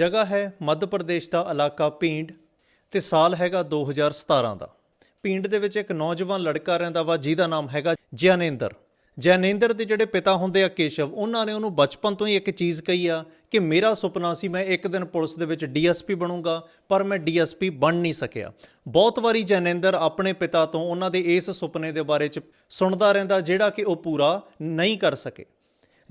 ਜਗ੍ਹਾ ਹੈ ਮੱਧ ਪ੍ਰਦੇਸ਼ ਦਾ ਇਲਾਕਾ ਭੀਂਡ ਤੇ ਸਾਲ ਹੈਗਾ 2017 ਦਾ। ਭੀਂਡ ਦੇ ਵਿੱਚ ਇੱਕ ਨੌਜਵਾਨ ਲੜਕਾ ਰਹਿੰਦਾ ਵਾ, ਜਿਹਦਾ ਨਾਮ ਹੈਗਾ ਜੈਨੇਂਦਰ ਜੈਨੇਂਦਰ ਦੇ ਜਿਹੜੇ ਪਿਤਾ ਹੁੰਦੇ ਆ ਕੇਸ਼ਵ, ਉਹਨਾਂ ਨੇ ਉਹਨੂੰ ਬਚਪਨ ਤੋਂ ਹੀ ਇੱਕ ਚੀਜ਼ ਕਹੀ ਆ ਕਿ ਮੇਰਾ ਸੁਪਨਾ ਸੀ ਮੈਂ ਇੱਕ ਦਿਨ ਪੁਲਿਸ ਦੇ ਵਿੱਚ ਡੀਐਸਪੀ ਬਣੂੰਗਾ, ਪਰ ਮੈਂ ਡੀਐਸਪੀ ਬਣ ਨਹੀਂ ਸਕਿਆ। ਬਹੁਤ ਵਾਰੀ ਜੈਨੇਂਦਰ ਆਪਣੇ ਪਿਤਾ ਤੋਂ ਉਹਨਾਂ ਦੇ ਇਸ ਸੁਪਨੇ ਦੇ ਬਾਰੇ ਚ ਸੁਣਦਾ ਰਹਿੰਦਾ, ਜਿਹੜਾ ਕਿ ਉਹ ਪੂਰਾ ਨਹੀਂ ਕਰ ਸਕੇ।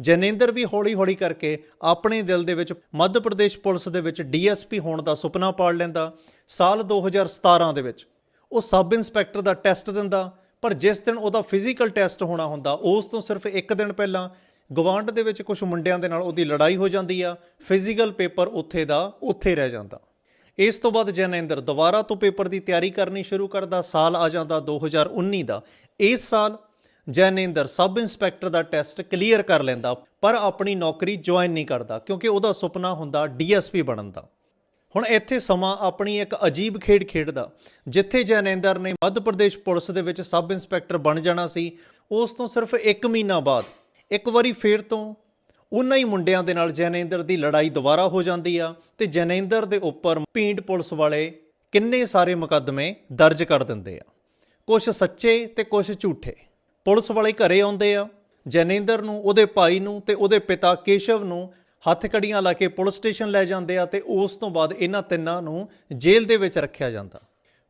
ਜੈਨੇਂਦਰ ਵੀ ਹੌਲੀ-ਹੌਲੀ ਕਰਕੇ ਆਪਣੇ ਦਿਲ ਦੇ ਵਿੱਚ ਮੱਧ ਪ੍ਰਦੇਸ਼ ਪੁਲਿਸ ਦੇ ਵਿੱਚ ਡੀਐਸਪੀ ਹੋਣ ਦਾ ਸੁਪਨਾ ਪਾਲ ਲੈਂਦਾ। ਸਾਲ 2017 ਦੇ ਵਿੱਚ ਉਹ ਸਬ ਇੰਸਪੈਕਟਰ ਦਾ ਟੈਸਟ ਦਿੰਦਾ, ਪਰ ਜਿਸ ਦਿਨ ਉਹਦਾ ਫਿਜ਼ੀਕਲ ਟੈਸਟ ਹੋਣਾ ਹੁੰਦਾ, ਉਸ ਤੋਂ ਸਿਰਫ ਇੱਕ ਦਿਨ ਪਹਿਲਾਂ ਗਵਾਂਡ ਦੇ ਵਿੱਚ ਕੁਝ ਮੁੰਡਿਆਂ ਦੇ ਨਾਲ ਉਹਦੀ ਲੜਾਈ ਹੋ ਜਾਂਦੀ ਆ, ਫਿਜ਼ੀਕਲ ਪੇਪਰ ਉੱਥੇ ਦਾ ਉੱਥੇ ਰਹਿ ਜਾਂਦਾ। ਇਸ ਤੋਂ ਬਾਅਦ ਜੈਨੇਂਦਰ ਦੁਬਾਰਾ ਤੋਂ ਪੇਪਰ ਦੀ ਤਿਆਰੀ ਕਰਨੀ ਸ਼ੁਰੂ ਕਰਦਾ, ਸਾਲ ਆ ਜਾਂਦਾ 2019 ਦਾ। ਇਸ ਸਾਲ ਜੈਨਿੰਦਰ ਸਬ ਇੰਸਪੈਕਟਰ ਦਾ ਟੈਸਟ ਕਲੀਅਰ ਕਰ ਲੈਂਦਾ, ਪਰ ਆਪਣੀ ਨੌਕਰੀ ਜੁਆਇਨ ਨਹੀਂ ਕਰਦਾ, ਕਿਉਂਕਿ ਉਹਦਾ ਸੁਪਨਾ ਹੁੰਦਾ ਡੀਐਸਪੀ ਬਣਨ ਦਾ। ਹੁਣ ਇੱਥੇ ਸਮਾਂ ਆਪਣੀ ਇੱਕ ਅਜੀਬ ਖੇਡ ਖੇਡਦਾ, ਜਿੱਥੇ ਜੈਨਿੰਦਰ ਨੇ ਮੱਧ ਪ੍ਰਦੇਸ਼ ਪੁਲਿਸ ਦੇ ਵਿੱਚ ਸਬ ਇੰਸਪੈਕਟਰ ਬਣ ਜਾਣਾ ਸੀ, ਉਸ ਤੋਂ ਸਿਰਫ 1 ਮਹੀਨਾ ਬਾਅਦ, ਇੱਕ ਵਾਰੀ ਫੇਰ ਤੋਂ ਉਹਨਾਂ ਹੀ ਮੁੰਡਿਆਂ ਦੇ ਨਾਲ ਜੈਨੇਂਦਰ ਦੀ ਲੜਾਈ ਦੁਬਾਰਾ ਹੋ ਜਾਂਦੀ ਆ, ਤੇ ਜੈਨੇਂਦਰ ਦੇ ਉੱਪਰ ਪਿੰਡ ਪੁਲਿਸ ਵਾਲੇ ਕਿੰਨੇ ਸਾਰੇ ਮੁਕੱਦਮੇ ਦਰਜ ਕਰ ਦਿੰਦੇ ਆ। ਕੁਝ ਸੱਚੇ ਤੇ ਕੁਝ ਝੂਠੇ। ਪੁਲਿਸ ਵਾਲੇ ਘਰੇ ਆਉਂਦੇ ਆ, ਜੈਨੇਂਦਰ ਨੂੰ, ਉਹਦੇ ਭਾਈ ਨੂੰ ਤੇ ਉਹਦੇ ਪਿਤਾ ਕੇਸ਼ਵ ਨੂੰ ਹੱਥਕੜੀਆਂ ਲਾ ਕੇ ਪੁਲਿਸ ਸਟੇਸ਼ਨ ਲੈ ਜਾਂਦੇ ਆ ਤੇ ਉਸ ਤੋਂ ਬਾਅਦ ਇਹਨਾਂ ਤਿੰਨਾਂ ਨੂੰ ਜੇਲ੍ਹ ਦੇ ਵਿੱਚ ਰੱਖਿਆ ਜਾਂਦਾ।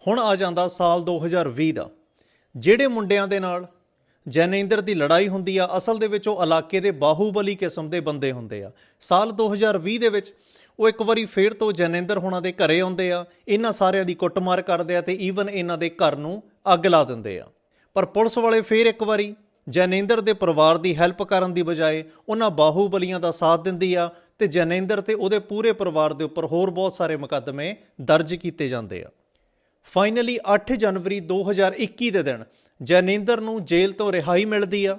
ਹੁਣ ਆ ਜਾਂਦਾ ਸਾਲ 2020 ਦਾ। ਜਿਹੜੇ ਮੁੰਡਿਆਂ ਦੇ ਨਾਲ ਜੈਨੇਂਦਰ ਦੀ ਲੜਾਈ ਹੁੰਦੀ ਆ, ਅਸਲ ਦੇ ਵਿੱਚ ਉਹ ਇਲਾਕੇ ਦੇ ਬਾਹੂਬਲੀ ਕਿਸਮ ਦੇ ਬੰਦੇ ਹੁੰਦੇ ਆ। ਸਾਲ 2020 ਦੇ ਵਿੱਚ ਉਹ ਇੱਕ ਵਾਰੀ ਫੇਰ ਤੋਂ ਜੈਨੇਂਦਰ ਹੋਣਾ ਦੇ ਘਰੇ ਆਉਂਦੇ ਆ, ਇਹਨਾਂ ਸਾਰਿਆਂ ਦੀ ਕੁੱਟਮਾਰ ਕਰਦੇ ਆ ਤੇ ਈਵਨ ਇਹਨਾਂ ਦੇ ਘਰ ਨੂੰ ਅੱਗ ਲਾ ਦਿੰਦੇ ਆ। ਪਰ ਪੁਲਿਸ ਵਾਲੇ ਫੇਰ ਇੱਕ ਵਾਰੀ ਜੈਨੇਂਦਰ ਦੇ ਪਰਿਵਾਰ ਦੀ ਹੈਲਪ ਕਰਨ ਦੀ ਬਜਾਏ ਉਹਨਾਂ ਬਾਹੂਬਲੀਆਂ ਦਾ ਸਾਥ ਦਿੰਦੀ ਆ ਤੇ ਜੈਨੇਂਦਰ ਤੇ ਉਹਦੇ ਪੂਰੇ ਪਰਿਵਾਰ ਦੇ ਉੱਪਰ ਹੋਰ ਬਹੁਤ ਸਾਰੇ ਮੁਕੱਦਮੇ ਦਰਜ ਕੀਤੇ ਜਾਂਦੇ ਆ। ਫਾਈਨਲੀ 8 ਜਨਵਰੀ 2021 ਦੇ ਦਿਨ ਜੈਨੇਂਦਰ ਨੂੰ ਜੇਲ੍ਹ ਤੋਂ ਰਿਹਾਈ ਮਿਲਦੀ ਆ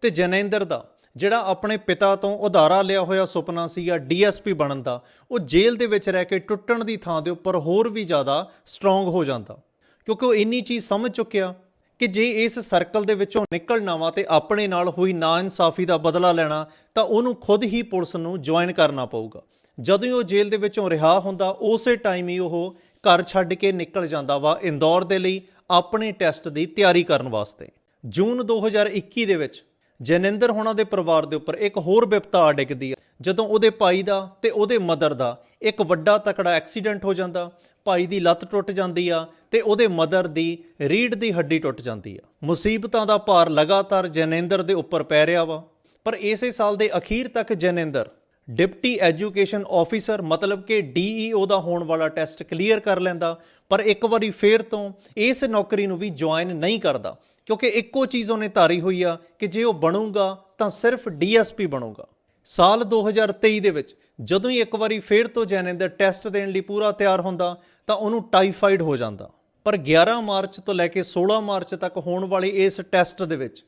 ਤੇ ਜੈਨੇਂਦਰ ਦਾ ਜਿਹੜਾ ਆਪਣੇ ਪਿਤਾ ਤੋਂ ਉਧਾਰਾ ਲਿਆ ਹੋਇਆ ਸੁਪਨਾ ਸੀਗਾ ਡੀਐਸਪੀ ਬਣਨ ਦਾ, ਉਹ ਜੇਲ੍ਹ ਦੇ ਵਿੱਚ ਰਹਿ ਕੇ ਟੁੱਟਣ ਦੀ ਥਾਂ ਦੇ ਉੱਪਰ ਹੋਰ ਵੀ ਜ਼ਿਆਦਾ ਸਟਰੋਂਗ ਹੋ ਜਾਂਦਾ। ਕਿਉਂਕਿ ਉਹ ਇੰਨੀ ਚੀਜ਼ ਸਮਝ ਚੁੱਕਿਆ ਕਿ ਜੇ ਇਸ ਸਰਕਲ ਦੇ ਵਿੱਚੋਂ ਨਿਕਲਣਾ ਵਾ ਤੇ ਆਪਣੇ ਨਾਲ ਹੋਈ ਨਾ ਇਨਸਾਫ਼ੀ ਦਾ ਬਦਲਾ ਲੈਣਾ, ਤਾਂ ਉਹਨੂੰ ਖੁਦ ਹੀ ਪੁਲਿਸ ਨੂੰ ਜੁਆਇਨ ਕਰਨਾ ਪਊਗਾ। ਜਦੋਂ ਹੀ ਉਹ ਜੇਲ੍ਹ ਦੇ ਵਿੱਚੋਂ ਰਿਹਾ ਹੁੰਦਾ, ਉਸੇ ਟਾਈਮ ਹੀ ਉਹ ਘਰ ਛੱਡ ਕੇ ਨਿਕਲ ਜਾਂਦਾ ਵਾ ਇੰਦੌਰ ਦੇ ਲਈ ਆਪਣੇ ਟੈਸਟ ਦੀ ਤਿਆਰੀ ਕਰਨ ਵਾਸਤੇ। ਜੂਨ 2021 ਦੇ ਵਿੱਚ ਜਨਿੰਦਰ ਹੋਣਾ ਦੇ ਪਰਿਵਾਰ ਦੇ ਉੱਪਰ ਇੱਕ ਹੋਰ ਵਿਪਤਾ ਡਿੱਗਦੀ ਹੈ। ਜਦੋਂ ਉਹਦੇ ਭਾਈ ਦਾ ਤੇ ਉਹਦੇ ਮਦਰ ਦਾ ਇੱਕ ਵੱਡਾ ਤਕੜਾ ਐਕਸੀਡੈਂਟ ਹੋ ਜਾਂਦਾ, ਭਾਈ ਦੀ ਲੱਤ ਟੁੱਟ ਜਾਂਦੀ ਆ ਤੇ ਉਹਦੇ ਮਦਰ ਦੀ ਰੀੜ ਦੀ ਹੱਡੀ ਟੁੱਟ ਜਾਂਦੀ ਆ। ਮੁਸੀਬਤਾਂ ਦਾ ਭਾਰ ਲਗਾਤਾਰ ਜੈਨੇਂਦਰ ਦੇ ਉੱਪਰ ਪੈ ਰਿਹਾ ਵਾ। ਪਰ ਇਸੇ ਸਾਲ ਦੇ ਅਖੀਰ ਤੱਕ ਜੈਨੇਂਦਰ, ਡਿਪਟੀ ਐਜੂਕੇਸ਼ਨ ਆਫੀਸਰ ਮਤਲਬ ਕਿ ਡੀਈਓ ਦਾ ਹੋਣ ਵਾਲਾ ਟੈਸਟ ਕਲੀਅਰ ਕਰ ਲੈਂਦਾ, ਪਰ ਇੱਕ ਵਾਰੀ ਫੇਰ ਤੋਂ ਇਸ ਨੌਕਰੀ ਨੂੰ ਵੀ ਜੁਆਇਨ ਨਹੀਂ ਕਰਦਾ, ਕਿਉਂਕਿ ਇੱਕੋ ਚੀਜ਼ ਉਹਨੇ ਧਾਰੀ ਹੋਈ ਆ ਕਿ ਜੇ ਉਹ ਬਣੂਗਾ ਤਾਂ ਸਿਰਫ ਡੀਐਸਪੀ ਬਣੂਗਾ। ਸਾਲ 2023 ਦੇ ਵਿੱਚ ਜਦੋਂ ਹੀ ਇੱਕ ਵਾਰੀ ਫੇਰ ਤੋਂ ਜੈਨੇਂਦਰ ਟੈਸਟ ਦੇਣ ਲਈ ਪੂਰਾ ਤਿਆਰ ਹੁੰਦਾ, ਤਾਂ ਉਹਨੂੰ ਟਾਈਫਾਈਡ ਹੋ ਜਾਂਦਾ। ਪਰ 11 ਮਾਰਚ ਤੋਂ ਲੈ ਕੇ 16 ਮਾਰਚ ਤੱਕ ਹੋਣ ਵਾਲੇ ਇਸ ਟੈਸਟ ਦੇ ਵਿੱਚ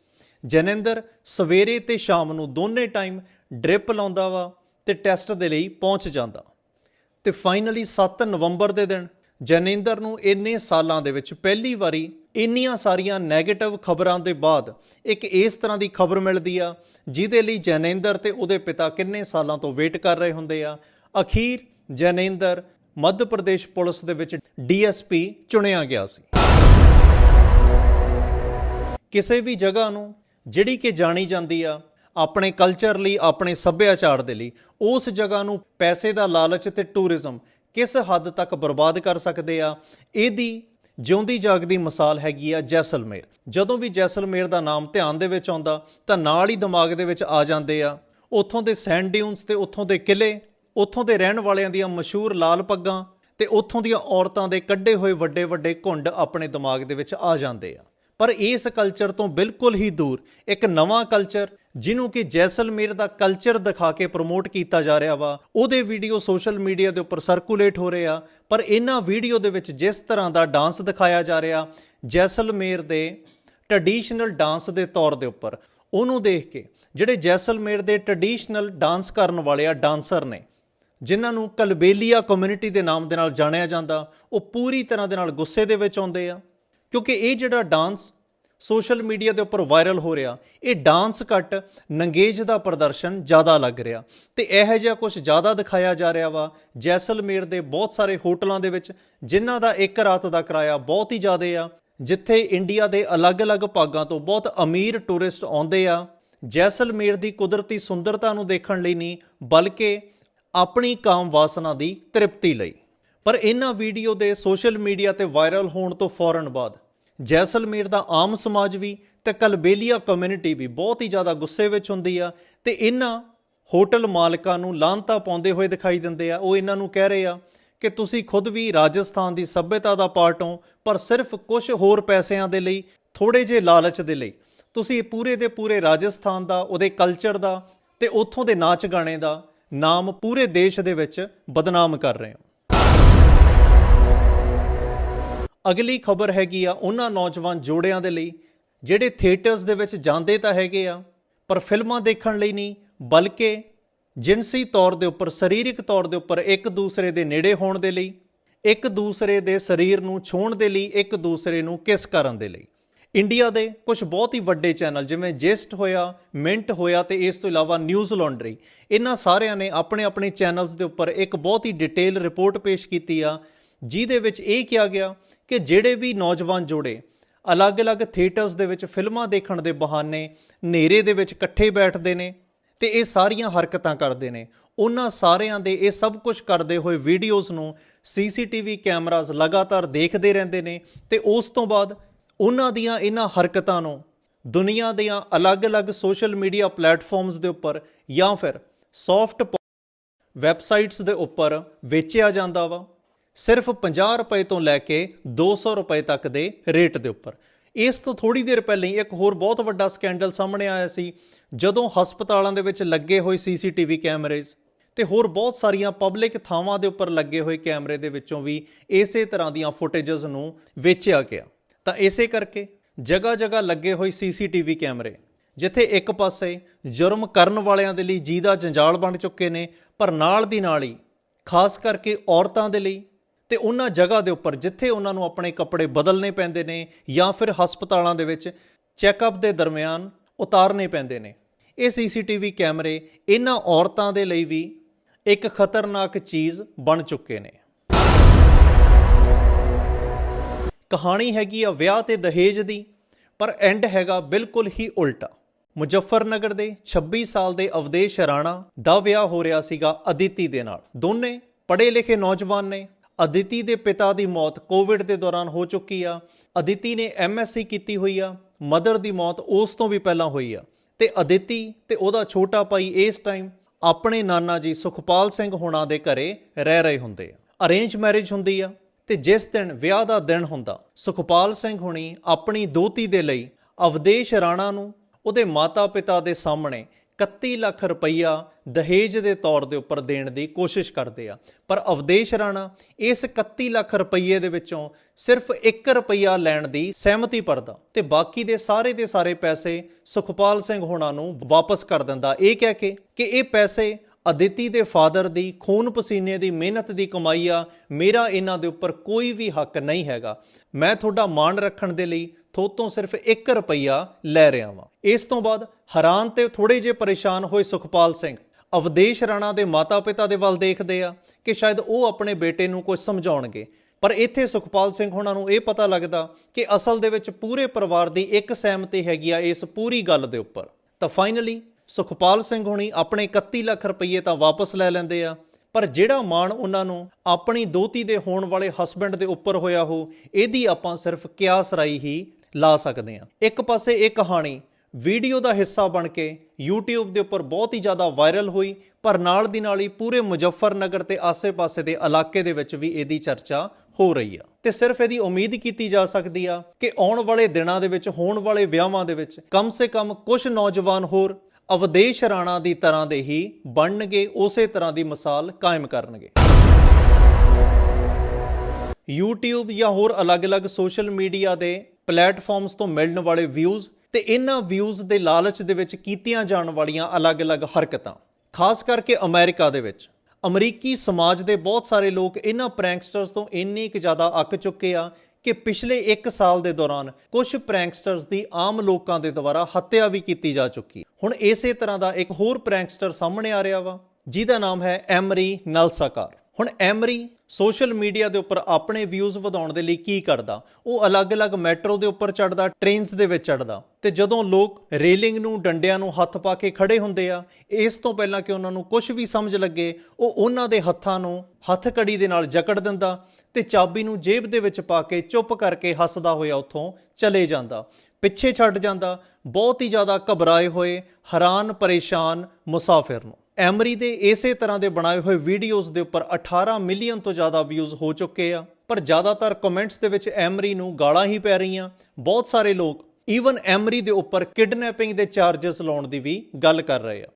ਜੈਨੇਂਦਰ ਸਵੇਰੇ ਤੇ ਸ਼ਾਮ ਨੂੰ ਦੋਨੇ ਟਾਈਮ ਡ੍ਰਿਪ ਲਾਉਂਦਾ ਵਾ ਤੇ ਟੈਸਟ ਦੇ ਲਈ ਪਹੁੰਚ ਜਾਂਦਾ। ਤੇ ਫਾਈਨਲੀ 7 ਨਵੰਬਰ ਦੇ ਦਿਨ ਜੈਨੇਂਦਰ ਨੂੰ ਇੰਨੇ ਸਾਲਾਂ ਦੇ ਵਿੱਚ ਪਹਿਲੀ ਵਾਰੀ ਇੰਨੀਆਂ ਸਾਰੀਆਂ 네ਗੇਟਿਵ ਖਬਰਾਂ ਦੇ ਬਾਅਦ ਇੱਕ ਇਸ ਤਰ੍ਹਾਂ ਦੀ ਖਬਰ ਮਿਲਦੀ ਆ, ਜਿਹਦੇ ਲਈ ਜੈਨੇਂਦਰ ਤੇ ਉਹਦੇ ਪਿਤਾ ਕਿੰਨੇ ਸਾਲਾਂ ਤੋਂ ਵੇਟ ਕਰ ਰਹੇ ਹੁੰਦੇ ਆ। ਅਖੀਰ ਜੈਨੇਂਦਰ ਮੱਧ ਪ੍ਰਦੇਸ਼ ਪੁਲਿਸ ਦੇ ਵਿੱਚ ਡੀਐਸਪੀ ਚੁਣਿਆ ਗਿਆ ਸੀ। ਕਿਸੇ ਵੀ ਜਗ੍ਹਾ ਨੂੰ ਜਿਹੜੀ ਕਿ ਜਾਣੀ ਜਾਂਦੀ ਆ, ਆਪਣੇ ਕਲਚਰ ਲਈ, ਆਪਣੇ ਸੱਭਿਆਚਾਰ ਦੇ ਲਈ, ਉਸ ਜਗ੍ਹਾ ਨੂੰ ਪੈਸੇ ਦਾ ਲਾਲਚ ਤੇ ਟੂਰਿਜ਼ਮ ਕਿਸ ਹੱਦ ਤੱਕ ਬਰਬਾਦ ਕਰ ਸਕਦੇ ਆ? ਇਹਦੀ ਜਿਉਂਦੀ ਜਾਗਦੀ ਮਿਸਾਲ ਹੈਗੀ ਆ ਜੈਸਲਮੇਰ। ਜਦੋਂ ਵੀ ਜੈਸਲਮੇਰ ਦਾ ਨਾਮ ਧਿਆਨ ਦੇ ਵਿੱਚ ਆਉਂਦਾ, ਤਾਂ ਨਾਲ ਹੀ ਦਿਮਾਗ ਦੇ ਵਿੱਚ ਆ ਜਾਂਦੇ ਆ। ਉੱਥੋਂ ਦੇ ਸੈਂਡ ਡਿਊਨਸ ਤੇ ਉੱਥੋਂ ਦੇ ਕਿਲੇ ਉੱਥੋਂ ਦੇ ਰਹਿਣ ਵਾਲਿਆਂ ਦੀਆਂ ਮਸ਼ਹੂਰ ਲਾਲ ਪੱਗਾਂ ਤੇ ਉੱਥੋਂ ਦੀਆਂ ਔਰਤਾਂ ਦੇ ਕੱਢੇ ਹੋਏ ਵੱਡੇ ਵੱਡੇ ਘੁੰਡ ਆਪਣੇ ਦਿਮਾਗ ਦੇ ਵਿੱਚ ਆ ਜਾਂਦੇ ਆ। ਪਰ ਇਸ ਕਲਚਰ ਤੋਂ ਬਿਲਕੁਲ ਹੀ ਦੂਰ, ਇੱਕ ਨਵਾਂ ਕਲਚਰ ਜਿਹਨੂੰ ਕਿ ਜੈਸਲਮੇਰ ਦਾ ਕਲਚਰ ਦਿਖਾ ਕੇ ਪ੍ਰਮੋਟ ਕੀਤਾ ਜਾ ਰਿਹਾ ਵਾ, ਉਹਦੇ ਵੀਡੀਓ ਸੋਸ਼ਲ ਮੀਡੀਆ ਦੇ ਉੱਪਰ ਸਰਕੂਲੇਟ ਹੋ ਰਹੇ ਆ, ਪਰ ਇਹਨਾਂ ਵੀਡੀਓ ਦੇ ਵਿੱਚ ਜਿਸ ਤਰ੍ਹਾਂ ਦਾ ਡਾਂਸ ਦਿਖਾਇਆ ਜਾ ਰਿਹਾ, ਜੈਸਲਮੇਰ ਦੇ ਟ੍ਰੈਡੀਸ਼ਨਲ ਡਾਂਸ ਦੇ ਤੌਰ ਦੇ ਉੱਪਰ, ਉਹਨੂੰ ਦੇਖ ਕੇ ਜਿਹੜੇ ਜੈਸਲਮੇਰ ਦੇ ਟ੍ਰੈਡੀਸ਼ਨਲ ਡਾਂਸ ਕਰਨ ਵਾਲੇ ਆ ਡਾਂਸਰ ਨੇ, ਜਿਨ੍ਹਾਂ ਨੂੰ ਕਲਬੇਲੀਆ ਕਮਿਊਨਿਟੀ ਦੇ ਨਾਮ ਦੇ ਨਾਲ ਜਾਣਿਆ ਜਾਂਦਾ, ਉਹ ਪੂਰੀ ਤਰ੍ਹਾਂ ਦੇ ਨਾਲ ਗੁੱਸੇ ਦੇ ਵਿੱਚ ਆਉਂਦੇ ਆ, ਕਿਉਂਕਿ ਇਹ ਜਿਹੜਾ ਡਾਂਸ ਸੋਸ਼ਲ ਮੀਡੀਆ ਦੇ ਉੱਪਰ ਵਾਇਰਲ ਹੋ ਰਿਹਾ। ਇਹ ਡਾਂਸ ਘੱਟ, ਨੰਗੇਜ ਦਾ ਪ੍ਰਦਰਸ਼ਨ ਜ਼ਿਆਦਾ ਲੱਗ ਰਿਹਾ। ਤੇ ਇਹੋ ਜਿਹਾ ਕੁਝ ਜ਼ਿਆਦਾ ਦਿਖਾਇਆ ਜਾ ਰਿਹਾ ਵਾ ਜੈਸਲਮੇਰ ਦੇ ਬਹੁਤ ਸਾਰੇ ਹੋਟਲਾਂ ਦੇ ਵਿੱਚ, ਜਿਨ੍ਹਾਂ ਦਾ ਇੱਕ ਰਾਤ ਦਾ ਕਿਰਾਇਆ ਬਹੁਤ ਹੀ ਜ਼ਿਆਦਾ ਆ, ਜਿੱਥੇ ਇੰਡੀਆ ਦੇ ਅਲੱਗ-ਅਲੱਗ ਭਾਗਾਂ ਤੋਂ ਬਹੁਤ ਅਮੀਰ ਟੂਰਿਸਟ ਆਉਂਦੇ ਆ। ਜੈਸਲਮੇਰ ਦੀ ਕੁਦਰਤੀ ਸੁੰਦਰਤਾ ਨੂੰ ਦੇਖਣ ਲਈ ਨਹੀਂ, ਬਲਕਿ ਆਪਣੀ ਕਾਮ ਵਾਸਨਾ ਦੀ ਤ੍ਰਿਪਤੀ ਲਈ। ਪਰ ਇਹਨਾਂ ਵੀਡੀਓ ਦੇ ਸੋਸ਼ਲ ਮੀਡੀਆ ਤੇ ਵਾਇਰਲ ਹੋਣ ਤੋਂ ਫੌਰਨ ਬਾਅਦ ਜੈਸਲਮੇਰ ਦਾ ਆਮ ਸਮਾਜ ਵੀ ਤੇ ਕਲਬੇਲੀਆ ਕਮਿਊਨਿਟੀ ਵੀ ਬਹੁਤ ਹੀ ਜ਼ਿਆਦਾ ਗੁੱਸੇ ਵਿੱਚ ਹੁੰਦੀ ਆ ਤੇ ਇਹਨਾਂ ਹੋਟਲ ਮਾਲਕਾਂ ਨੂੰ ਲਾਂਤਾ ਪਾਉਂਦੇ ਹੋਏ ਦਿਖਾਈ ਦਿੰਦੇ ਆ। ਉਹ ਇਹਨਾਂ ਨੂੰ ਕਹਿ ਰਹੇ ਆ ਕਿ ਤੁਸੀਂ ਖੁਦ ਵੀ ਰਾਜਸਥਾਨ ਦੀ ਸੱਭਿਅਤਾ ਦਾ ਪਾਰਟ ਹੋ, ਪਰ ਸਿਰਫ ਕੁਝ ਹੋਰ ਪੈਸਿਆਂ ਦੇ ਲਈ ਥੋੜੇ ਜਿਹੇ ਲਾਲਚ ਦੇ ਲਈ। ਤੁਸੀਂ ਪੂਰੇ ਦੇ ਪੂਰੇ ਰਾਜਸਥਾਨ ਦਾ, ਉਹਦੇ ਕਲਚਰ ਦਾ ਤੇ ਉੱਥੋਂ ਦੇ ਨਾਚ ਗਾਣੇ ਦਾ ਨਾਮ ਪੂਰੇ ਦੇਸ਼ ਦੇ ਵਿੱਚ ਬਦਨਾਮ ਕਰ ਰਹੇ ਹੋ। ਅਗਲੀ ਖਬਰ ਹੈਗੀ ਆ ਉਹਨਾਂ ਨੌਜਵਾਨ ਜੋੜਿਆਂ ਦੇ ਲਈ, ਜਿਹੜੇ ਥੀਏਟਰਸ ਦੇ ਵਿੱਚ ਜਾਂਦੇ ਤਾਂ ਹੈਗੇ ਆ, ਪਰ ਫਿਲਮਾਂ ਦੇਖਣ ਲਈ ਨਹੀਂ, ਬਲਕਿ ਜਿਨਸੀ ਤੌਰ ਦੇ ਉੱਪਰ, ਸਰੀਰਕ ਤੌਰ ਦੇ ਉੱਪਰ ਇੱਕ ਦੂਸਰੇ ਦੇ ਨੇੜੇ ਹੋਣ ਦੇ ਲਈ, ਇੱਕ ਦੂਸਰੇ ਦੇ ਸਰੀਰ ਨੂੰ ਛੂਹਣ ਦੇ ਲਈ, ਇੱਕ ਦੂਸਰੇ ਨੂੰ ਕਿਸ ਕਰਨ ਦੇ ਲਈ। ਇੰਡੀਆ ਦੇ ਕੁਝ ਬਹੁਤ ਹੀ ਵੱਡੇ ਚੈਨਲ, ਜਿਵੇਂ ਜੇਸਟ ਹੋਇਆ, ਮਿੰਟ ਹੋਇਆ ਤੇ ਇਸ ਤੋਂ ਇਲਾਵਾ ਨਿਊਜ਼ ਲੌਂਡਰੀ, ਇਹਨਾਂ ਸਾਰਿਆਂ ਨੇ ਆਪਣੇ ਆਪਣੇ ਚੈਨਲਸ ਦੇ ਉੱਪਰ ਇੱਕ ਬਹੁਤ ਹੀ ਡਿਟੇਲ ਰਿਪੋਰਟ ਪੇਸ਼ ਕੀਤੀ ਆ ਜਿਹਦੇ ਵਿੱਚ ਇਹ ਕਿਹਾ ਗਿਆ ਕਿ ਜਿਹੜੇ ਵੀ ਨੌਜਵਾਨ ਜੋੜੇ ਅਲੱਗ-ਅਲੱਗ ਥੀਏਟਰਸ ਦੇ ਵਿੱਚ ਫਿਲਮਾਂ ਦੇਖਣ ਦੇ ਬਹਾਨੇ ਹਨੇਰੇ ਦੇ ਵਿੱਚ ਇਕੱਠੇ ਬੈਠਦੇ ਨੇ ਤੇ ਇਹ ਸਾਰੀਆਂ ਹਰਕਤਾਂ ਕਰਦੇ ਨੇ। ਉਹਨਾਂ ਸਾਰਿਆਂ ਦੇ ਇਹ ਸਭ ਕੁਝ ਕਰਦੇ ਹੋਏ ਵੀਡੀਓਜ਼ ਨੂੰ ਸੀਸੀਟੀਵੀ ਕੈਮਰਾਜ਼ ਲਗਾਤਾਰ ਦੇਖਦੇ ਰਹਿੰਦੇ ਨੇ ਤੇ ਉਸ ਤੋਂ ਬਾਅਦ ਉਹਨਾਂ ਦੀਆਂ ਇਹਨਾਂ ਹਰਕਤਾਂ ਨੂੰ ਦੁਨੀਆ ਦੀਆਂ ਅਲੱਗ-ਅਲੱਗ ਸੋਸ਼ਲ ਮੀਡੀਆ ਪਲੇਟਫਾਰਮਸ ਦੇ ਉੱਪਰ ਜਾਂ ਫਿਰ ਸੌਫਟ ਵੈਬਸਾਈਟਸ ਦੇ ਉੱਪਰ ਵੇਚਿਆ ਜਾਂਦਾ ਵਾ। ਸਿਰਫ 50 ਰੁਪਏ ਤੋਂ ਲੈ ਕੇ 200 ਰੁਪਏ ਤੱਕ ਦੇ ਰੇਟ ਦੇ ਉੱਪਰ। ਇਸ ਤੋਂ ਥੋੜੀ ਦੇਰ ਪਹਿਲਾਂ ਹੀ ਇੱਕ ਹੋਰ ਬਹੁਤ ਵੱਡਾ ਸਕੈਂਡਲ ਸਾਹਮਣੇ ਆਇਆ ਸੀ, ਜਦੋਂ ਹਸਪਤਾਲਾਂ ਦੇ ਵਿੱਚ ਲੱਗੇ ਹੋਏ ਸੀਸੀਟੀਵੀ ਕੈਮਰੇਜ਼ ਤੇ ਹੋਰ ਬਹੁਤ ਸਾਰੀਆਂ ਪਬਲਿਕ ਥਾਵਾਂ ਦੇ ਉੱਪਰ ਲੱਗੇ ਹੋਏ ਕੈਮਰੇ ਦੇ ਵਿੱਚੋਂ ਵੀ ਇਸੇ ਤਰ੍ਹਾਂ ਦੀਆਂ ਫੁਟੇजेस ਨੂੰ ਵੇਚਿਆ ਗਿਆ। ਤਾਂ ਇਸੇ ਕਰਕੇ ਜਗ੍ਹਾ ਜਗ੍ਹਾ ਲੱਗੇ ਹੋਏ ਸੀਸੀਟੀਵੀ ਕੈਮਰੇ, ਜਿੱਥੇ ਇੱਕ ਪਾਸੇ ਜੁਰਮ ਕਰਨ ਵਾਲਿਆਂ ਦੇ ਲਈ ਜੀ ਦਾ ਜੰਜਾਲ ਬਣ ਚੁੱਕੇ ਨੇ, ਪਰ ਨਾਲ ਦੀ ਨਾਲ ਹੀ ਖਾਸ ਕਰਕੇ ਔਰਤਾਂ ਦੇ ਲਈ ਤੇ ਉਹਨਾਂ ਜਗ੍ਹਾ ਦੇ ਉੱਪਰ ਜਿੱਥੇ ਉਹਨਾਂ ਨੂੰ ਆਪਣੇ ਕੱਪੜੇ ਬਦਲਨੇ ਪੈਂਦੇ ਨੇ ਜਾਂ ਫਿਰ ਹਸਪਤਾਲਾਂ ਦੇ ਵਿੱਚ ਚੈੱਕਅਪ ਦੇ ਦਰਮਿਆਨ ਉਤਾਰਨੇ ਪੈਂਦੇ ਨੇ। ਇਹ ਸੀਸੀਟੀਵੀ ਕੈਮਰੇ ਇਹਨਾਂ ਔਰਤਾਂ ਦੇ ਲਈ ਵੀ ਇੱਕ ਖਤਰਨਾਕ ਚੀਜ਼ ਬਣ ਚੁੱਕੇ ਨੇ। ਕਹਾਣੀ ਹੈਗੀ ਆ ਵਿਆਹ ਤੇ ਦਹੇਜ ਦੀ, ਪਰ ਐਂਡ ਹੈਗਾ ਬਿਲਕੁਲ ਹੀ ਉਲਟਾ। ਮੁਜ਼ੱਫਰਨਗਰ ਦੇ 26 ਸਾਲ ਦੇ ਅਵਦੇਸ਼ ਰਾਣਾ ਦਾ ਵਿਆਹ ਹੋ ਰਿਹਾ ਸੀਗਾ ਅਦਿਤੀ ਦੇ ਨਾਲ। ਦੋਨੇ ਪੜ੍ਹੇ ਲਿਖੇ ਨੌਜਵਾਨ ਨੇ। ਅਦਿਤੀ ਦੇ ਪਿਤਾ ਦੀ ਮੌਤ ਕੋਵਿਡ ਦੇ ਦੌਰਾਨ ਹੋ ਚੁੱਕੀ ਆ। ਅਦਿਤੀ ਨੇ ਐਮਐਸਸੀ ਕੀਤੀ ਹੋਈ ਆ। ਮਦਰ ਦੀ ਮੌਤ ਉਸ ਤੋਂ ਵੀ ਪਹਿਲਾਂ ਹੋਈ ਆ। ਤੇ ਅਦਿਤੀ ਤੇ ਉਹਦਾ ਛੋਟਾ ਭਾਈ ਇਸ ਟਾਈਮ ਆਪਣੇ ਨਾਨਾ ਜੀ ਸੁਖਪਾਲ ਸਿੰਘ ਹੋਣਾ ਦੇ ਘਰੇ ਰਹਿ ਰਹੇ ਹੁੰਦੇ ਆ। ਅਰੇਂਜ ਮੈਰਿਜ ਹੁੰਦੀ ਆ ਤੇ ਜਿਸ ਦਿਨ ਵਿਆਹ ਦਾ ਦਿਨ ਹੁੰਦਾ, ਸੁਖਪਾਲ ਸਿੰਘ ਹੁਣੀ ਆਪਣੀ ਦੋਤੀ ਦੇ ਲਈ ਅਵਦੇਸ਼ ਰਾਣਾ ਨੂੰ ਉਹਦੇ ਮਾਤਾ-ਪਿਤਾ ਦੇ ਸਾਹਮਣੇ 31 ਲੱਖ ਰੁਪਈਆ ਦਹੇਜ ਦੇ ਤੌਰ ਦੇ ਉੱਪਰ ਦੇਣ ਦੀ ਕੋਸ਼ਿਸ਼ ਕਰਦੇ ਆ। ਪਰ ਅਵਦੇਸ਼ ਰਾਣਾ ਇਸ 31 ਲੱਖ ਰੁਪਈਏ ਦੇ ਵਿੱਚੋਂ ਸਿਰਫ 1 ਰੁਪਈਆ ਲੈਣ ਦੀ ਸਹਿਮਤੀ ਪਰਦਾ ਤੇ ਬਾਕੀ ਦੇ ਸਾਰੇ ਦੇ ਸਾਰੇ ਪੈਸੇ ਸੁਖਪਾਲ ਸਿੰਘ ਹੋਣਾ ਨੂੰ ਵਾਪਸ ਕਰ ਦਿੰਦਾ। ਇਹ ਕਹਿ ਕੇ ਕਿ ਇਹ ਪੈਸੇ ਅਦਿਤੀ ਦੇ ਫਾਦਰ ਦੀ, ਖੂਨ ਪਸੀਨੇ ਦੀ ਮਿਹਨਤ ਦੀ ਕਮਾਈ ਆ, ਮੇਰਾ ਇਹਨਾਂ ਦੇ ਉੱਪਰ ਕੋਈ ਵੀ ਹੱਕ ਨਹੀਂ ਹੈਗਾ। ਮੈਂ ਤੁਹਾਡਾ ਮਾਣ ਰੱਖਣ ਦੇ ਲਈ ਥੋਤੋਂ ਸਿਰਫ 1 ਰੁਪਈਆ ਲੈ ਰਿਹਾ ਵਾਂ। ਇਸ ਤੋਂ ਬਾਅਦ ਹੈਰਾਨ ਤੇ ਥੋੜੇ ਜਿਹੇ ਪਰੇਸ਼ਾਨ ਹੋਏ ਸੁਖਪਾਲ ਸਿੰਘ। ਅਵਦੇਸ਼ ਰਾਣਾ ਦੇ ਮਾਤਾ-ਪਿਤਾ ਦੇ ਵੱਲ ਦੇਖਦੇ ਆ ਕਿ ਸ਼ਾਇਦ ਉਹ ਆਪਣੇ ਬੇਟੇ ਨੂੰ ਕੁਝ ਸਮਝਾਉਣਗੇ। ਪਰ ਇੱਥੇ ਸੁਖਪਾਲ ਸਿੰਘ ਹੋਣਾ ਨੂੰ ਇਹ ਪਤਾ ਲੱਗਦਾ ਕਿ ਅਸਲ ਦੇ ਵਿੱਚ ਪੂਰੇ ਪਰਿਵਾਰ ਦੀ ਇੱਕ ਸਹਿਮਤੀ ਹੈਗੀ ਆ ਇਸ ਪੂਰੀ ਗੱਲ ਦੇ ਉੱਪਰ। ਤਾਂ ਫਾਈਨਲੀ ਸੁਖਪਾਲ ਸਿੰਘ ਹੋਣੀ ਆਪਣੇ 31 ਲੱਖ ਰੁਪਏ ਤਾਂ ਵਾਪਸ ਲੈ ਲੈਂਦੇ ਆ, ਪਰ ਜਿਹੜਾ ਮਾਣ ਉਹਨਾਂ ਨੂੰ ਆਪਣੀ ਦੋਤੀ ਦੇ ਹੋਣ ਵਾਲੇ ਹਸਬੰਡ ਦੇ ਉੱਪਰ ਹੋਇਆ ਹੋ, ਇਹਦੀ ਆਪਾਂ ਸਿਰਫ ਕਿਆਸ ਰਾਈ ਹੀ ਲਾ ਸਕਦੇ ਆ ਇੱਕ ਪਾਸੇ ਇਹ ਕਹਾਣੀ ਵੀਡੀਓ ਦਾ ਹਿੱਸਾ ਬਣ ਕੇ YouTube ਦੇ ਉੱਪਰ ਬਹੁਤ ਹੀ ਜ਼ਿਆਦਾ ਵਾਇਰਲ ਹੋਈ, ਪਰ ਨਾਲ ਦੀ ਨਾਲ ਹੀ ਪੂਰੇ ਮੁਜ਼ੱਫਰਨਗਰ ਤੇ ਆਸੇ-ਪਾਸੇ ਦੇ ਇਲਾਕੇ ਦੇ ਵਿੱਚ ਵੀ ਇਹਦੀ ਚਰਚਾ ਹੋ ਰਹੀ ਆ। ਤੇ ਸਿਰਫ ਇਹਦੀ ਉਮੀਦ ਕੀਤੀ ਜਾ ਸਕਦੀ ਆ ਕਿ ਆਉਣ ਵਾਲੇ ਦਿਨਾਂ ਦੇ ਵਿੱਚ, ਹੋਣ ਵਾਲੇ ਵਿਆਹਾਂ ਦੇ ਵਿੱਚ ਕਮ ਸੇ ਕਮ ਕੁਝ ਨੌਜਵਾਨ ਹੋਰ ਅਵਦੇਸ਼ ਰਾਣਾ ਦੀ ਤਰ੍ਹਾਂ ਦੇ ਹੀ ਬਣਨਗੇ, ਉਸੇ ਤਰ੍ਹਾਂ ਦੀ ਮਿਸਾਲ ਕਾਇਮ ਕਰਨਗੇ। YouTube ਜਾਂ ਹੋਰ ਅਲੱਗ-ਅਲੱਗ ਸੋਸ਼ਲ ਮੀਡੀਆ ਦੇ ਪਲੇਟਫਾਰਮਸ ਤੋਂ ਮਿਲਣ ਵਾਲੇ ਵਿਊਜ਼ ਤੇ ਇਹਨਾਂ ਵਿਊਜ਼ ਦੇ ਲਾਲਚ ਦੇ ਵਿੱਚ ਕੀਤੀਆਂ ਜਾਣ ਵਾਲੀਆਂ ਅਲੱਗ-ਅਲੱਗ ਹਰਕਤਾਂ। ਖਾਸ ਕਰਕੇ ਅਮਰੀਕਾ ਦੇ ਵਿੱਚ। ਅਮਰੀਕੀ ਸਮਾਜ ਦੇ ਬਹੁਤ ਸਾਰੇ ਲੋਕ ਇਹਨਾਂ ਪ੍ਰੈਂਕਸਟਰਸ ਤੋਂ ਇੰਨੇ ਕੁ ਜ਼ਿਆਦਾ ਅੱਕ ਚੁੱਕੇ ਆ ਕਿ ਪਿਛਲੇ 1 ਸਾਲ ਦੇ ਦੌਰਾਨ ਕੁਝ ਪ੍ਰੈਂਕਸਟਰਸ ਦੀ ਆਮ ਲੋਕਾਂ ਦੇ ਦੁਆਰਾ ਹੱਤਿਆ ਵੀ ਕੀਤੀ ਜਾ ਚੁੱਕੀ। ਹੁਣ ਇਸੇ ਤਰ੍ਹਾਂ ਦਾ ਇੱਕ ਹੋਰ ਪ੍ਰੈਂਕਸਟਰ ਸਾਹਮਣੇ ਆ ਰਿਹਾ ਵਾ, ਜਿਹਦਾ ਨਾਮ ਹੈ ਐਮਰੀ ਨਲਸਾਕਾਰ। ਹੁਣ ਐਮਰੀ ਸੋਸ਼ਲ ਮੀਡੀਆ ਦੇ ਉੱਪਰ ਆਪਣੇ ਵਿਊਜ਼ ਵਧਾਉਣ ਦੇ ਲਈ ਕੀ ਕਰਦਾ? ਉਹ ਅਲੱਗ-ਅਲੱਗ ਮੈਟਰੋ ਦੇ ਉੱਪਰ ਚੜਦਾ ਟ੍ਰੇਨਸ ਦੇ ਵਿੱਚ ਚੜਦਾ ਤੇ ਜਦੋਂ ਲੋਕ ਰੇਲਿੰਗ ਨੂੰ, ਡੰਡਿਆਂ ਨੂੰ ਹੱਥ ਪਾ ਕੇ ਖੜੇ ਹੁੰਦੇ ਆ, ਇਸ ਤੋਂ ਪਹਿਲਾਂ ਕਿ ਉਹਨਾਂ ਨੂੰ ਕੁਝ ਵੀ ਸਮਝ ਲੱਗੇ, ਉਹ ਉਹਨਾਂ ਦੇ ਹੱਥਾਂ ਨੂੰ ਹੱਥ ਕੜੀ ਦੇ ਨਾਲ ਜਕੜ ਦਿੰਦਾ ਤੇ ਚਾਬੀ ਨੂੰ ਜੇਬ ਦੇ ਵਿੱਚ ਪਾ ਕੇ ਚੁੱਪ ਕਰਕੇ ਹੱਸਦਾ ਹੋਇਆ ਉੱਥੋਂ ਚਲੇ ਜਾਂਦਾ। ਪਿੱਛੇ ਛੱਡ ਜਾਂਦਾ, ਬਹੁਤ ਹੀ ਜ਼ਿਆਦਾ ਘਬਰਾਏ ਹੋਏ, ਹੈਰਾਨ, ਪਰੇਸ਼ਾਨ ਮੁਸਾਫਿਰ ਨੂੰ। ਐਮਰੀ ਦੇ ਇਸੇ ਤਰ੍ਹਾਂ ਦੇ ਬਣਾਏ ਹੋਏ ਵੀਡੀਓਜ਼ ਦੇ ਉੱਪਰ 18 ਮਿਲੀਅਨ ਤੋਂ ਜ਼ਿਆਦਾ ਵਿਊਜ਼ ਹੋ ਚੁੱਕੇ ਆ। ਪਰ ਜ਼ਿਆਦਾਤਰ ਕਮੈਂਟਸ ਦੇ ਵਿੱਚ ਐਮਰੀ ਨੂੰ ਗਾਲਾਂ ਹੀ ਪੈ ਰਹੀਆਂ। ਬਹੁਤ ਸਾਰੇ ਲੋਕ ਈਵਨ ਐਮਰੀ ਦੇ ਉੱਪਰ ਕਿਡਨੈਪਿੰਗ ਦੇ ਚਾਰजेस ਲਾਉਣ ਦੀ ਵੀ ਗੱਲ ਕਰ ਰਹੇ ਆ।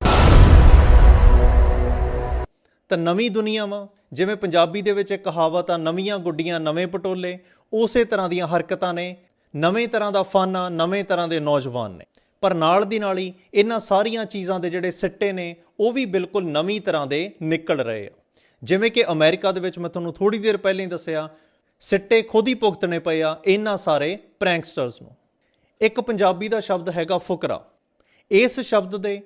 ਤਾਂ ਨਵੀਂ ਦੁਨੀਆ ਵਾ ਜਿਵੇਂ ਪੰਜਾਬੀ ਦੇ ਵਿੱਚ ਕਹਾਵਤ ਆ, ਨਵੀਆਂ ਗੁੱਡੀਆਂ, ਨਵੇਂ ਪਟੋਲੇ, ਉਸੇ ਤਰ੍ਹਾਂ ਦੀਆਂ ਹਰਕਤਾਂ ਨੇ, ਨਵੇਂ ਤਰ੍ਹਾਂ ਦਾ ਫਨ ਆ ਨਵੇਂ ਤਰ੍ਹਾਂ ਦੇ ਨੌਜਵਾਨ ਨੇ। ਪਰ ਨਾਲ ਦੀ ਨਾਲ ਹੀ ਇਹਨਾਂ ਸਾਰੀਆਂ ਚੀਜ਼ਾਂ ਦੇ ਜਿਹੜੇ ਸਿੱਟੇ ਨੇ, ਉਹ ਵੀ ਬਿਲਕੁਲ ਨਵੀਂ ਤਰ੍ਹਾਂ ਦੇ ਨਿਕਲ ਰਹੇ ਆ। ਜਿਵੇਂ ਕਿ ਅਮਰੀਕਾ ਦੇ ਵਿੱਚ ਮੈਂ ਤੁਹਾਨੂੰ ਥੋੜੀ ਦੇਰ ਪਹਿਲਾਂ ਹੀ ਦੱਸਿਆ, ਸਿੱਟੇ ਖੁਦ ਹੀ ਭੁਗਤਣੇ ਪਏ ਆ ਇਹਨਾਂ ਸਾਰੇ ਪ੍ਰੈਂਕਸਟਰਸ ਨੂੰ। ਇੱਕ ਪੰਜਾਬੀ ਦਾ ਸ਼ਬਦ ਹੈਗਾ ਫੁਕਰਾ। ਇਸ ਸ਼ਬਦ ਦੇ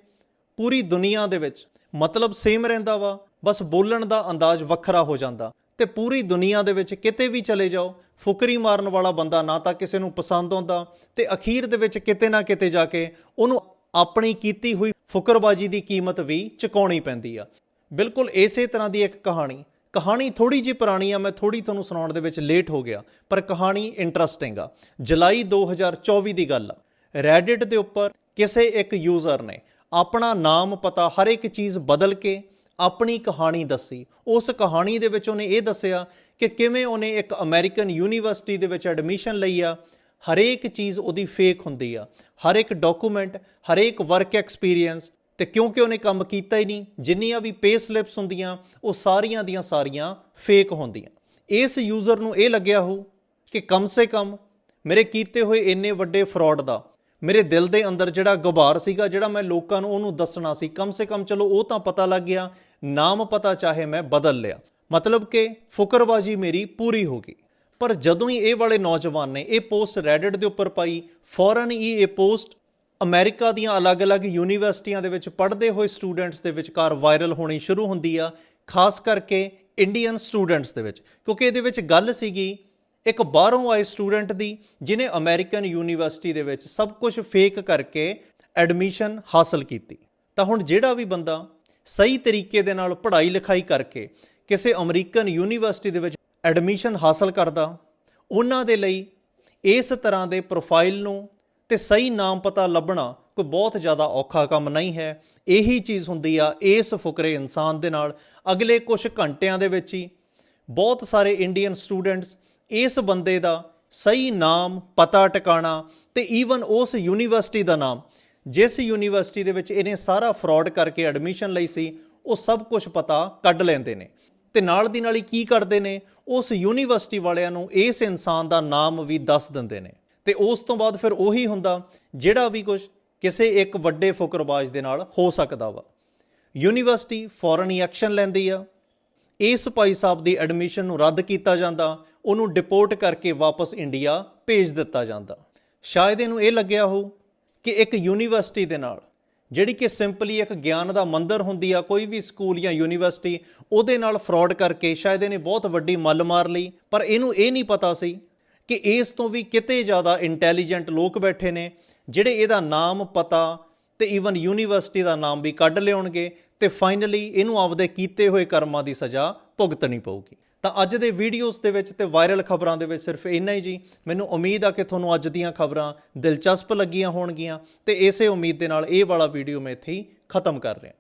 ਪੂਰੀ ਦੁਨੀਆ ਦੇ ਵਿੱਚ ਮਤਲਬ ਸੇਮ ਰਹਿੰਦਾ ਵਾ, ਬਸ ਬੋਲਣ ਦਾ ਅੰਦਾਜ਼ ਵੱਖਰਾ ਹੋ ਜਾਂਦਾ ਤੇ ਪੂਰੀ ਦੁਨੀਆ ਦੇ ਵਿੱਚ ਕਿਤੇ ਵੀ ਚਲੇ ਜਾਓ ਫੁਕਰੀ ਮਾਰਨ ਵਾਲਾ ਬੰਦਾ ਨਾ ਤਾਂ ਕਿਸੇ ਨੂੰ ਪਸੰਦ ਆਉਂਦਾ ਤੇ ਅਖੀਰ ਦੇ ਵਿੱਚ ਕਿਤੇ ਨਾ ਕਿਤੇ ਜਾ ਕੇ ਉਹਨੂੰ ਆਪਣੀ ਕੀਤੀ ਹੋਈ ਫੁਕਰਬਾਜੀ ਦੀ ਕੀਮਤ ਵੀ ਚੁਕਾਉਣੀ ਪੈਂਦੀ ਆ। ਬਿਲਕੁਲ ਇਸੇ ਤਰ੍ਹਾਂ ਦੀ ਇੱਕ ਕਹਾਣੀ। ਕਹਾਣੀ ਥੋੜੀ ਜਿਹੀ ਪੁਰਾਣੀ ਆ, ਮੈਂ ਥੋੜੀ ਤੁਹਾਨੂੰ ਸੁਣਾਉਣ ਦੇ ਵਿੱਚ ਲੇਟ ਹੋ ਗਿਆ, ਪਰ ਕਹਾਣੀ ਇੰਟਰਸਟਿੰਗ ਆ। ਜੁਲਾਈ 2024 ਦੀ ਗੱਲ ਆ। ਰੈਡਿਟ ਦੇ ਉੱਪਰ ਕਿਸੇ ਇੱਕ ਯੂਜ਼ਰ ਨੇ ਆਪਣਾ ਨਾਮ ਪਤਾ, ਹਰ ਇੱਕ ਚੀਜ਼ ਬਦਲ ਕੇ ਆਪਣੀ ਕਹਾਣੀ ਦੱਸੀ। ਉਸ ਕਹਾਣੀ ਦੇ ਵਿੱਚ ਉਹਨੇ ਇਹ ਦੱਸਿਆ ਕਿ ਕਿਵੇਂ ਉਹਨੇ ਇੱਕ ਅਮਰੀਕਨ ਯੂਨੀਵਰਸਿਟੀ ਦੇ ਵਿੱਚ ਐਡਮਿਸ਼ਨ ਲਈ ਆ, ਹਰੇਕ ਚੀਜ਼ ਉਹਦੀ ਫੇਕ ਹੁੰਦੀ ਆ। ਹਰ ਇੱਕ ਡਾਕੂਮੈਂਟ ਹਰੇਕ ਵਰਕ ਐਕਸਪੀਰੀਅੰਸ ਤੇ ਕਿਉਂਕਿ ਉਹਨੇ ਕੰਮ ਕੀਤਾ ਹੀ ਨਹੀਂ, ਜਿੰਨੀਆਂ ਵੀ ਪੇ ਸਲਿਪਸ ਹੁੰਦੀਆਂ, ਉਹ ਸਾਰੀਆਂ ਦੀਆਂ ਸਾਰੀਆਂ ਫੇਕ ਹੁੰਦੀਆਂ। ਇਸ ਯੂਜ਼ਰ ਨੂੰ ਇਹ ਲੱਗਿਆ ਹੋ ਕਿ ਕਮ ਸੇ ਕਮ ਮੇਰੇ ਕੀਤੇ ਹੋਏ ਇੰਨੇ ਵੱਡੇ ਫਰਾਡ ਦਾ, ਮੇਰੇ ਦਿਲ ਦੇ ਅੰਦਰ ਜਿਹੜਾ ਗੁਬਾਰ ਸੀਗਾ, ਜਿਹੜਾ ਮੈਂ ਲੋਕਾਂ ਨੂੰ ਉਹਨੂੰ ਦੱਸਣਾ ਸੀ, ਕਮ ਸੇ ਕਮ ਚਲੋ ਉਹ ਤਾਂ ਪਤਾ ਲੱਗ ਗਿਆ, ਨਾਮ ਪਤਾ ਚਾਹੇ ਮੈਂ ਬਦਲ ਲਿਆ। ਮਤਲਬ ਕਿ ਫੁਕਰਬਾਜੀ ਮੇਰੀ ਪੂਰੀ ਹੋ ਗਈ। ਪਰ ਜਦੋਂ ਹੀ ਇਹ ਵਾਲੇ ਨੌਜਵਾਨ ਨੇ ਇਹ ਪੋਸਟ ਰੈਡਿਟ ਦੇ ਉੱਪਰ ਪਾਈ, ਫੌਰਨ ਹੀ ਇਹ ਪੋਸਟ ਅਮਰੀਕਾ ਦੀਆਂ ਅਲੱਗ-ਅਲੱਗ ਯੂਨੀਵਰਸਿਟੀਆਂ ਦੇ ਵਿੱਚ ਪੜ੍ਹਦੇ ਹੋਏ ਸਟੂਡੈਂਟਸ ਦੇ ਵਿਚਕਾਰ ਵਾਇਰਲ ਹੋਣੀ ਸ਼ੁਰੂ ਹੁੰਦੀ ਆ, ਖਾਸ ਕਰਕੇ ਇੰਡੀਅਨ ਸਟੂਡੈਂਟਸ ਦੇ ਵਿੱਚ। ਕਿਉਂਕਿ ਇਹਦੇ ਵਿੱਚ ਗੱਲ ਸੀਗੀ, ਇੱਕ ਬਾਹਰੋਂ ਆਏ ਸਟੂਡੈਂਟ ਦੀ ਜਿਨੇ ਅਮਰੀਕਨ ਯੂਨੀਵਰਸਿਟੀ ਦੇ ਵਿੱਚ ਸਭ ਕੁਝ ਫੇਕ ਕਰਕੇ ਐਡਮਿਸ਼ਨ ਹਾਸਲ ਕੀਤੀ। ਤਾਂ ਹੁਣ ਜਿਹੜਾ ਵੀ ਬੰਦਾ ਸਹੀ ਤਰੀਕੇ ਦੇ ਨਾਲ ਪੜ੍ਹਾਈ ਲਿਖਾਈ ਕਰਕੇ ਕਿਸੇ ਅਮਰੀਕਨ ਯੂਨੀਵਰਸਿਟੀ ਦੇ ਵਿੱਚ ਐਡਮਿਸ਼ਨ ਹਾਸਲ ਕਰਦਾ, ਉਹਨਾਂ ਦੇ ਲਈ ਇਸ ਤਰ੍ਹਾਂ ਦੇ ਪ੍ਰੋਫਾਈਲ ਨੂੰ ਤੇ ਸਹੀ ਨਾਮ ਪਤਾ ਲੱਭਣਾ ਕੋਈ ਬਹੁਤ ਜ਼ਿਆਦਾ ਔਖਾ ਕੰਮ ਨਹੀਂ ਹੈ। ਇਹੀ ਚੀਜ਼ ਹੁੰਦੀ ਆ ਇਸ ਫੁਕਰੇ ਇਨਸਾਨ ਦੇ ਨਾਲ। ਅਗਲੇ ਕੁਝ ਘੰਟਿਆਂ ਦੇ ਵਿੱਚ ਹੀ ਬਹੁਤ ਸਾਰੇ ਇੰਡੀਅਨ ਸਟੂਡੈਂਟਸ ਇਸ ਬੰਦੇ ਦਾ ਸਹੀ ਨਾਮ ਪਤਾ ਟਿਕਾਣਾ ਤੇ ਈਵਨ ਉਸ ਯੂਨੀਵਰਸਿਟੀ ਦਾ ਨਾਮ, ਜਿਸ ਯੂਨੀਵਰਸਿਟੀ ਦੇ ਵਿੱਚ ਇਹਨੇ ਸਾਰਾ ਫਰਾਡ ਕਰਕੇ ਐਡਮਿਸ਼ਨ ਲਈ ਸੀ, ਉਹ ਸਭ ਕੁਝ ਪਤਾ ਕੱਢ ਲੈਂਦੇ ਨੇ। ਤੇ ਨਾਲ ਦੀ ਨਾਲ ਹੀ ਕੀ ਕਰਦੇ ਨੇ? ਉਸ ਯੂਨੀਵਰਸਿਟੀ ਵਾਲਿਆਂ ਨੂੰ ਇਸ ਇਨਸਾਨ ਦਾ ਨਾਮ ਵੀ ਦੱਸ ਦਿੰਦੇ ਨੇ। ਤੇ ਉਸ ਤੋਂ ਬਾਅਦ ਫਿਰ ਉਹੀ ਹੁੰਦਾ, ਜਿਹੜਾ ਵੀ ਕੁਝ ਕਿਸੇ ਇੱਕ ਵੱਡੇ ਫੁਕਰਬਾਜ਼ ਦੇ ਨਾਲ ਹੋ ਸਕਦਾ ਵਾ। ਯੂਨੀਵਰਸਿਟੀ ਫੌਰਨ ਹੀ ਐਕਸ਼ਨ ਲੈਂਦੀ ਆ। ਇਸ ਭਾਈ ਸਾਹਿਬ ਦੀ ਐਡਮਿਸ਼ਨ ਨੂੰ ਰੱਦ ਕੀਤਾ ਜਾਂਦਾ। ਉਹਨੂੰ ਡਿਪੋਰਟ ਕਰਕੇ ਵਾਪਸ ਇੰਡੀਆ ਭੇਜ ਦਿੱਤਾ ਜਾਂਦਾ। ਸ਼ਾਇਦ ਇਹਨੂੰ ਇਹ ਲੱਗਿਆ ਹੋ ਕਿ ਇੱਕ ਯੂਨੀਵਰਸਿਟੀ ਦੇ ਨਾਲ ਜਿਹੜੀ ਕਿ ਸਿੰਪਲੀ ਇੱਕ ਗਿਆਨ ਦਾ ਮੰਦਰ ਹੁੰਦੀ ਆ, ਕੋਈ ਵੀ ਸਕੂਲ ਜਾਂ ਯੂਨੀਵਰਸਿਟੀ, ਉਹਦੇ ਨਾਲ ਫਰਾਡ ਕਰਕੇ ਸ਼ਾਇਦ ਇਹਨੇ ਬਹੁਤ ਵੱਡੀ ਮੱਲ ਮਾਰ ਲਈ, ਪਰ ਇਹਨੂੰ ਇਹ ਨਹੀਂ ਪਤਾ ਸੀ ਕਿ ਇਸ ਤੋਂ ਵੀ ਕਿਤੇ ਜ਼ਿਆਦਾ ਇੰਟੈਲੀਜੈਂਟ ਲੋਕ ਬੈਠੇ ਨੇ, ਜਿਹੜੇ ਇਹਦਾ ਨਾਮ ਪਤਾ ਤੇ ਈਵਨ ਯੂਨੀਵਰਸਿਟੀ ਦਾ ਨਾਮ ਵੀ ਕੱਢ ਲਿਆਉਣਗੇ ਤੇ ਫਾਈਨਲੀ ਇਹਨੂੰ ਆਪਦੇ ਕੀਤੇ ਹੋਏ ਕਰਮਾਂ ਦੀ ਸਜ਼ਾ ਭੁਗਤਣੀ ਪਊਗੀ। ਤਾਂ ਅੱਜ ਦੇ ਵੀਡੀਓਜ਼ ਦੇ ਵਿੱਚ ਤੇ ਵਾਇਰਲ ਖਬਰਾਂ ਦੇ ਵਿੱਚ ਸਿਰਫ ਇੰਨਾ ਹੀ ਜੀ। ਮੈਨੂੰ ਉਮੀਦ ਆ ਕਿ ਤੁਹਾਨੂੰ ਅੱਜ ਦੀਆਂ ਖਬਰਾਂ ਦਿਲਚਸਪ ਲੱਗੀਆਂ ਹੋਣਗੀਆਂ ਤੇ ਇਸੇ ਉਮੀਦ ਦੇ ਨਾਲ ਇਹ ਵਾਲਾ ਵੀਡੀਓ ਮੈਂ ਇੱਥੇ ਹੀ ਖਤਮ ਕਰ ਰਿਹਾ।